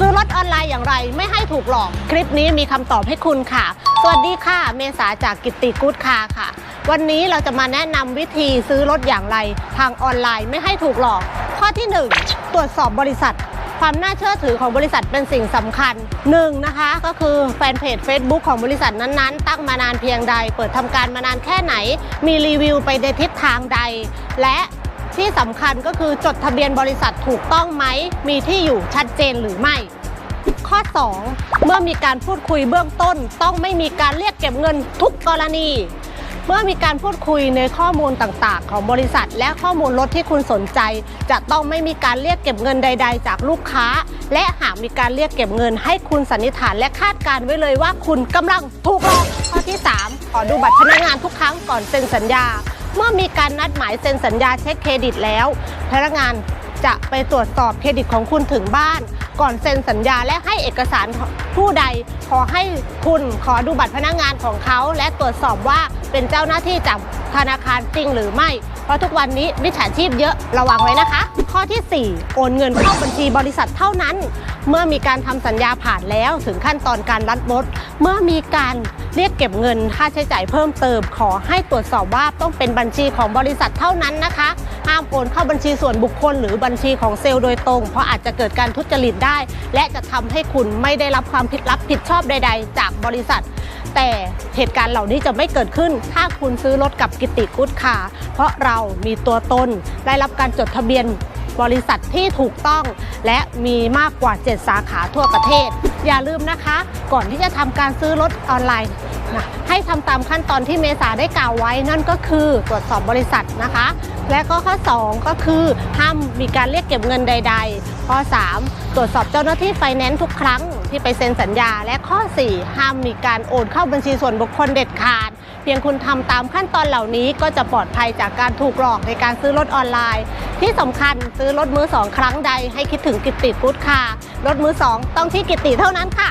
ซื้อรถออนไลน์อย่างไร ไม่ให้ถูกหลอก คลิปนี้มีคำตอบให้คุณค่ะ สวัสดีค่ะ เมษาจากกิตติกู๊ดคาร์ค่ะ วันนี้เราจะมาแนะนำวิธีซื้อรถอย่างไร ทางออนไลน์ไม่ให้ถูกหลอก ข้อที่ 1 ตรวจสอบบริษัท ความน่าเชื่อถือของบริษัทเป็นสิ่งสำคัญหนึ่งนะคะ ก็คือแฟนเพจ Facebook ของบริษัทนั้นๆ ตั้งมานานเพียงใด เปิดทำการมานานแค่ไหน มีรีวิวไปในทิศทางใด และ ที่สำคัญก็คือจดทะเบียนบริษัทถูกต้องไหม มีที่อยู่ชัดเจนหรือไม่ ข้อ 2 เมื่อมีการพูดคุยเบื้องต้น ต้องไม่มีการเรียกเก็บเงินทุกกรณี เมื่อมีการพูดคุยในข้อมูลต่างๆ ของบริษัท และข้อมูลรถที่คุณสนใจ จะต้องไม่มีการเรียกเก็บเงินใด ๆ จากลูกค้า และหากมีการเรียกเก็บเงิน ให้คุณสันนิษฐานและคาดการณ์ไว้เลยว่าคุณกำลังถูกหลอกข้อที่ 3 ขอดูบัตรพนักงานทุกครั้งก่อนเซ็นสัญญา เมื่อมีการนัดหมายเซ็นสัญญาเช็คเครดิตแล้ว พนักงานจะไปตรวจสอบเครดิตของคุณถึงบ้าน ก่อนเซ็นสัญญาและให้เอกสารผู้ใด ขอให้คุณขอดูบัตรพนักงานของเขา และตรวจสอบว่าเป็นเจ้าหน้าที่จากธนาคารจริงหรือไม่ เพราะทุกวันนี้มิจฉาชีพเยอะระวังไว้นะคะ ข้อทีสี่4 โอนเงินเข้าบัญชีบริษัทเท่านั้น เมื่อมีการทำสัญญาผ่านแล้วถึงขั้นตอนการรัดรถเมื่อมีการเรียกเก็บเงินค่าใช้จ่ายเพิ่มเติม ขอให้ตรวจสอบว่าต้องเป็นบัญชีของบริษัทเท่านั้นนะคะห้ามโอนเข้าบัญชีส่วนบุคคล หรือบัญชีของเซลล์โดยตรง เพราะอาจจะเกิดการทุจริตได้ และจะทำให้คุณไม่ได้รับความผิดรับผิดชอบใด ๆ จากบริษัท แต่เหตุการณ์เหล่านี้จะไม่เกิดขึ้น ถ้าคุณซื้อรถกับกิติกุ๊ดคาเพราะเรามีตัวตนได้รับการจดทะเบียนบริษัทที่ถูกต้อง และมีมากกว่า 7 สาขาทั่วประเทศ อย่าลืมนะคะ ก่อนที่จะทำการซื้อรถออนไลน์นะให้ทำตามขั้นตอนที่เมษาได้กล่าวไว้ นั่นก็คือตรวจสอบบริษัทนะคะ และก็ข้อ 2 ก็คือห้ามมีการเรียกเก็บเงินใด ๆ ข้อ 3 ตรวจสอบเจ้าหน้าที่ไฟแนนซ์ทุกครั้ง ที่ไปเซ็นสัญญาและข้อ 4 ห้ามมีการโอนเข้าบัญชีส่วนบุคคลเด็ดขาด เพียงคุณทำตามขั้นตอนเหล่านี้ก็จะปลอดภัยจากการถูกหลอกในการซื้อรถออนไลน์ ที่สำคัญซื้อรถมือสองครั้งใดให้คิดถึงกิตติฟูดค่ะรถมือสองต้องที่กิตติเท่านั้นค่ะ